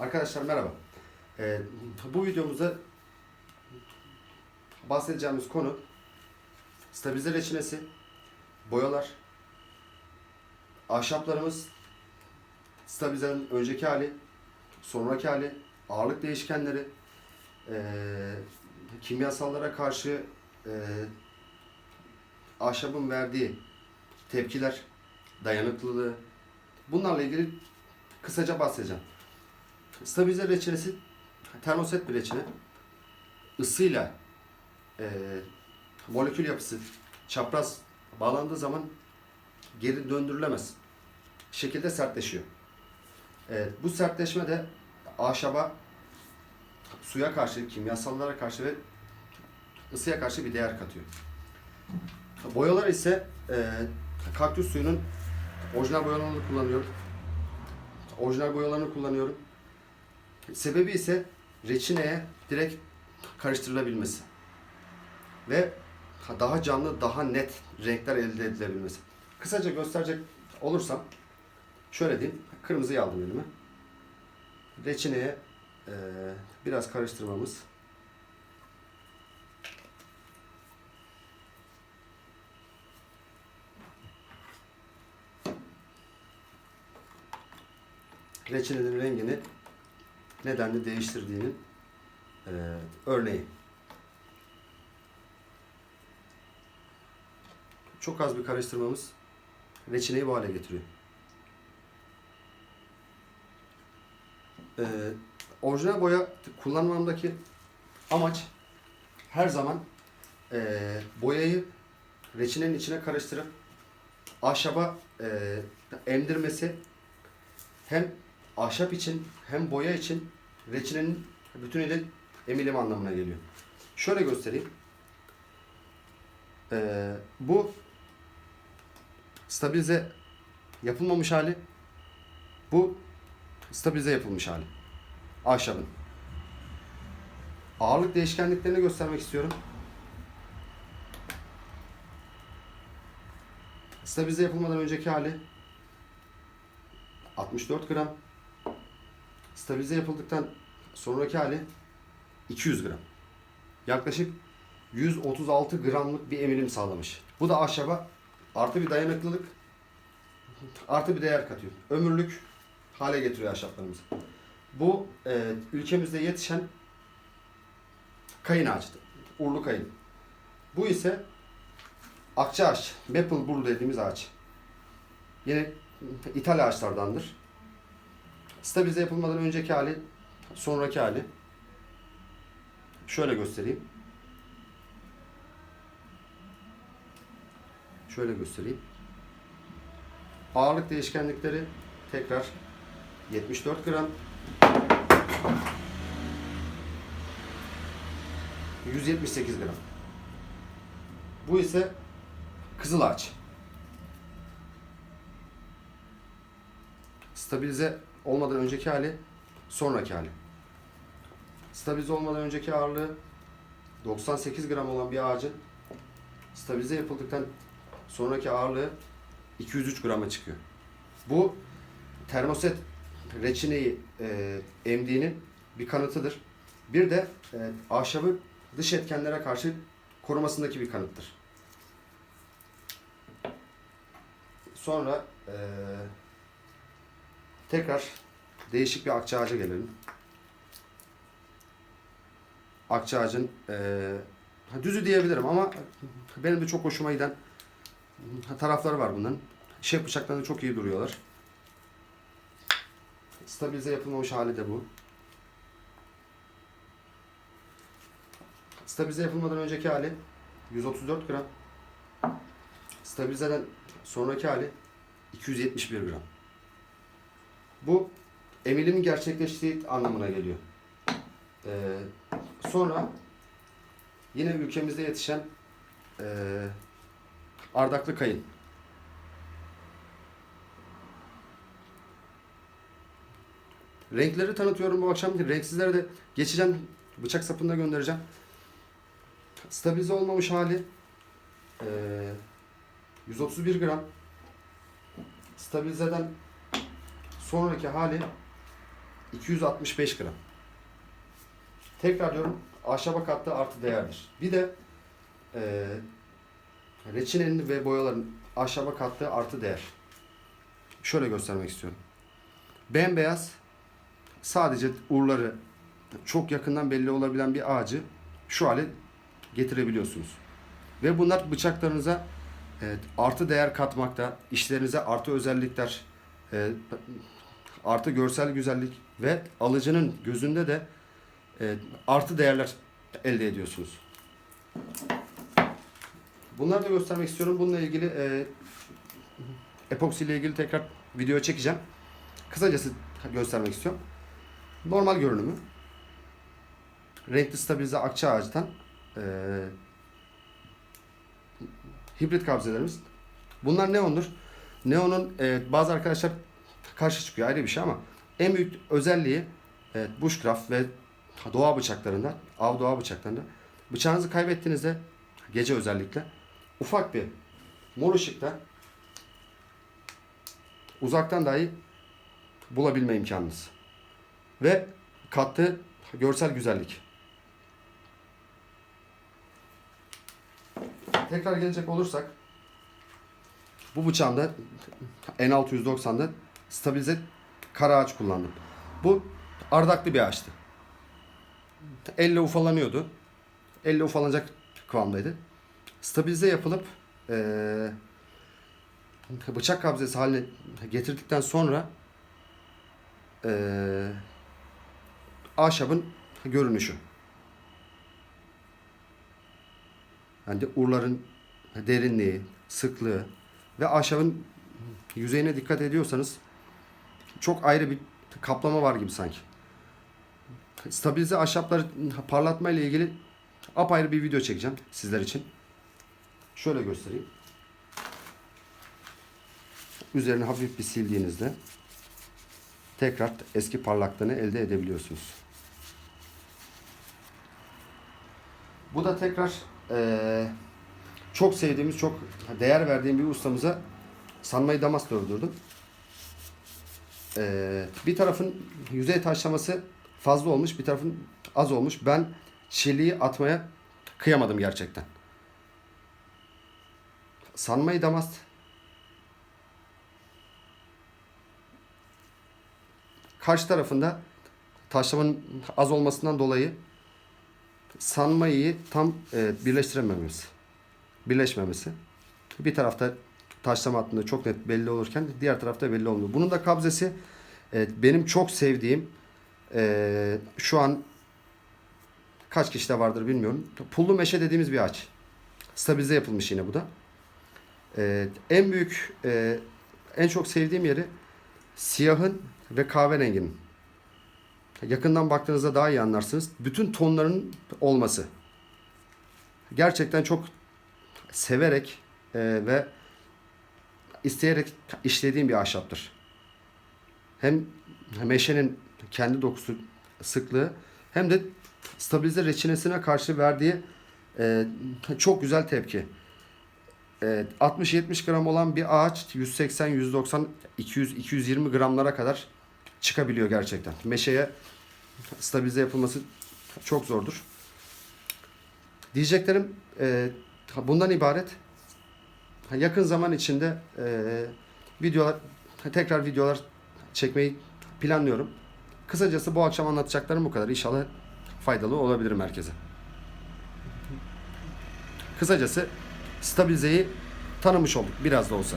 Arkadaşlar merhaba. Ee, bu videomuzda bahsedeceğimiz konu stabilize reçinesi, boyalar, ahşaplarımız, stabilizenin önceki hali, sonraki hali, ağırlık değişkenleri, ee, kimyasallara karşı ee, ahşabın verdiği tepkiler, dayanıklılığı, bunlarla ilgili kısaca bahsedeceğim. Stabilize reçinesi termoset bir reçine. Isıyla e, molekül yapısı çapraz bağlandığı zaman geri döndürülemez şekilde sertleşiyor. Evet, bu sertleşme de ahşaba suya karşı, kimyasallara karşı ve ısıya karşı bir değer katıyor. Boyalar ise e, kaktüs suyunun orijinal boyalarını kullanıyorum. Orijinal boyalarını kullanıyorum. Sebebi ise reçineye direkt karıştırılabilmesi. Ve daha canlı, daha net renkler elde edilebilmesi. Kısaca gösterecek olursam şöyle diyeyim. Kırmızıyı aldım elime. Reçineye eee, biraz karıştırmamız. Reçinenin rengini nedenle değiştirdiğinin eee, örneği. Çok az bir karıştırmamız reçineyi bu hale getiriyor. Eee orijinal boya kullanmamdaki amaç her zaman eee, boyayı reçinenin içine karıştırıp ahşaba eee, emdirmesi hem ahşap için hem boya için reçinenin bütünüyle emilim anlamına geliyor. Şöyle göstereyim. Ee, bu stabilize yapılmamış hali. Bu stabilize yapılmış hali. Ahşabın. Ağırlık değişkenliklerini göstermek istiyorum. Stabilize yapılmadan önceki hali 64 gram. Stabilize yapıldıktan sonraki hali 200 gram. Yaklaşık 136 gramlık bir emilim sağlamış. Bu da ahşaba artı bir dayanıklılık, artı bir değer katıyor. Ömürlük hale getiriyor ahşaplarımızı. Bu e, ülkemizde yetişen kayın ağacıdır. Urlu kayın. Bu ise akça ağaç, maple burr dediğimiz ağaç. Yine ithal ağaçlardandır. Stabilize yapılmadan önceki hali, sonraki hali. Şöyle göstereyim. Şöyle göstereyim. Ağırlık değişkenlikleri tekrar 74 gram. 178 gram. Bu ise kızıl ağaç. Stabilize olmadan önceki hali, sonraki hali. Stabilize olmadan önceki ağırlığı 98 gram olan bir ağacın stabilize yapıldıktan sonraki ağırlığı 203 grama çıkıyor. Bu termoset reçineyi e, emdiğinin bir kanıtıdır. Bir de e, ahşabı dış etkenlere karşı korumasındaki bir kanıttır. Sonra e, tekrar değişik bir akça ağaca gelelim. Akça ağacın e, düzü diyebilirim ama benim de çok hoşuma giden tarafları var bunların. Şef bıçaklarında çok iyi duruyorlar. Stabilize yapılmamış hali de bu. Stabilize yapılmadan önceki hali 134 gram. Stabilizeden sonraki hali 271 gram. Bu emilimin gerçekleştiği anlamına geliyor. Ee, sonra yine ülkemizde yetişen ee, ardaklı kayın. Renkleri tanıtıyorum bu akşam. Renksizleri de geçeceğim. Bıçak sapında göndereceğim. Stabilize olmamış hali ee, 131 gram. Stabilizeden sonraki hali 265 gram. Tekrar diyorum ahşaba kattığı artı değerdir. Bir de e, reçinenin ve boyaların ahşaba kattığı artı değer. Şöyle göstermek istiyorum. Bembeyaz sadece urları çok yakından belli olabilen bir ağacı şu hale getirebiliyorsunuz. Ve bunlar bıçaklarınıza evet, artı değer katmakta, işlerinize artı özellikler, e, artı görsel güzellik ve alıcının gözünde de e, artı değerler elde ediyorsunuz. Bunları da göstermek istiyorum. Bununla ilgili e, epoksi ile ilgili tekrar video çekeceğim. Kısacası göstermek istiyorum. Normal görünümü. Renkli stabilize akça ağaçtan e, hibrit kabzelerimiz. Bunlar neondur. Neonun e, bazı arkadaşlar karşı çıkıyor ayrı bir şey ama en büyük özelliği e, bushcraft ve doğa bıçaklarında, av doğa bıçaklarında bıçağınızı kaybettiğinizde gece özellikle ufak bir mor ışıkta uzaktan dahi bulabilme imkanınız. Ve kattığı görsel güzellik. Tekrar gelecek olursak bu bıçağımda N690'da stabilize kara ağaç kullandım. Bu ardaklı bir ağaçtı. Elle ufalanıyordu. Elle ufalanacak kıvamdaydı. Stabilize yapılıp eee, bıçak kabzesi haline getirdikten sonra eee ahşabın görünüşü. Yani urların derinliği, sıklığı ve ahşabın yüzeyine dikkat ediyorsanız çok ayrı bir kaplama var gibi sanki. Stabilize ahşapları parlatma ile ilgili apayrı bir video çekeceğim sizler için. Şöyle göstereyim. Üzerini hafif bir sildiğinizde tekrar eski parlaklığını elde edebiliyorsunuz. Bu da tekrar eee, çok sevdiğimiz, çok değer verdiğim bir ustamıza sanmayı damas dövdürdüm. Eee, bir tarafın yüzey taşlaması fazla olmuş, bir tarafın az olmuş. Ben çeliği atmaya kıyamadım gerçekten. Sanmayı damas karşı tarafında taşlamanın az olmasından dolayı sanmayı tam e, birleştirememesi. Birleşmemesi. Bir tarafta taşlama hattında çok net belli olurken diğer tarafta belli olmuyor. Bunun da kabzesi e, benim çok sevdiğim e, şu an kaç kişide vardır bilmiyorum. Pullu meşe dediğimiz bir ağaç. Stabilize yapılmış yine bu da. E, en büyük e, en çok sevdiğim yeri siyahın ve kahverenginin. Yakından baktığınızda daha iyi anlarsınız. Bütün tonların olması. Gerçekten çok severek e, ve isteyerek işlediğim bir ahşaptır. Hem meşenin kendi dokusu, sıklığı hem de stabilize reçinesine karşı verdiği e, çok güzel tepki. E, 60-70 gram olan bir ağaç 180, 190, 200, 220 gramlara kadar çıkabiliyor gerçekten. Meşeye stabilize yapılması çok zordur. Diyeceklerim e, bundan ibaret. Yakın zaman içinde e, videolar tekrar videolar çekmeyi planlıyorum. Kısacası bu akşam anlatacaklarım bu kadar. İnşallah faydalı olabilirim herkese. Kısacası stabilizeyi tanımış olduk biraz da olsa.